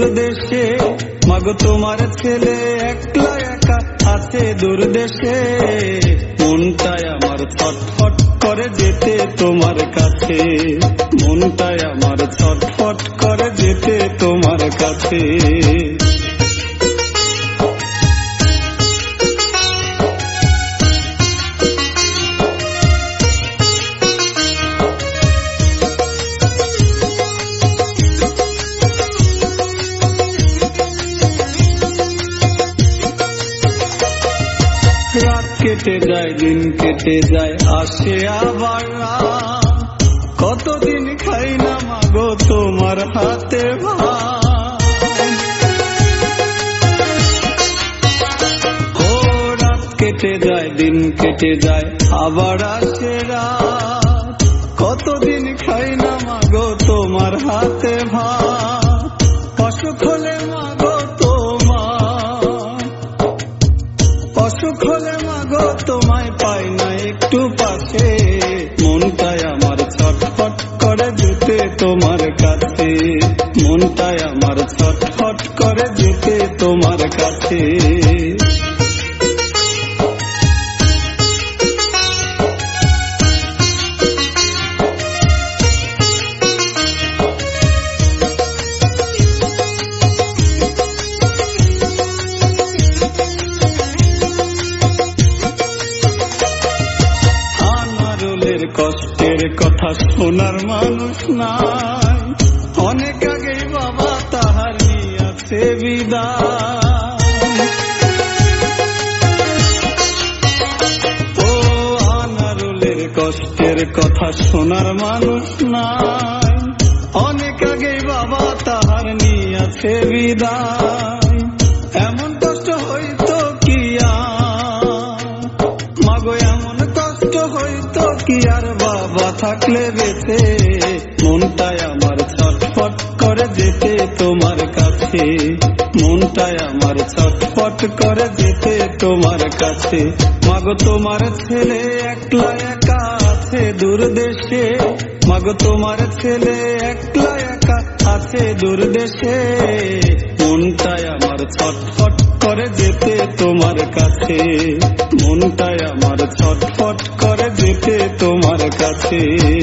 দেশে মাগো, তোমার ছেলে একলা একা আছে দূর দেশে মনটাই আমার ছটফট করে যেতে তোমার কাছে। মনটাই আমার ছটফট করে যেতে তোমার কাছে। রাত কেটে যায়, দিন কেটে যায়, আসে আবার। কতদিন খাই না মাগো তোমার হাতে ভাত। কেটে যায়, দিন কেটে যায়, আবার আসে কতদিন খাই না মাগো তোমার হাতে ভাত। অসুখ হলে মাগো আমার ছটফট করে যেতে তোমার কাছে। কষ্টের কথা শোনার মানুষ নাই। অনেক নিয়াছে বিদায়। ও আনারুলের কষ্টের কথা শোনার মানুষ নাই। অনেক আগেই বাবা তাহার নিয়াছে বিদায়। এমন কষ্ট হইতো কি মাগো, এমন কষ্ট হইতো কি আর? বাবা থাকলে বেঁচে, মনটাই আমার ছটফট করে যেতে তোমার কাছে মনটাই আমার ছটফট করে যেতে তোমার কাছে। মাগো, তোমার ছেলে একলা একা আছে দূর দেশে। মাগো, তোমার ছেলে একলা একা আছে দূর দেশে। মনটাই আমার ছটফট করে যেতে তোমার কাছে। মনটাই আমার ছটফট করে যেতে তোমার কাছে।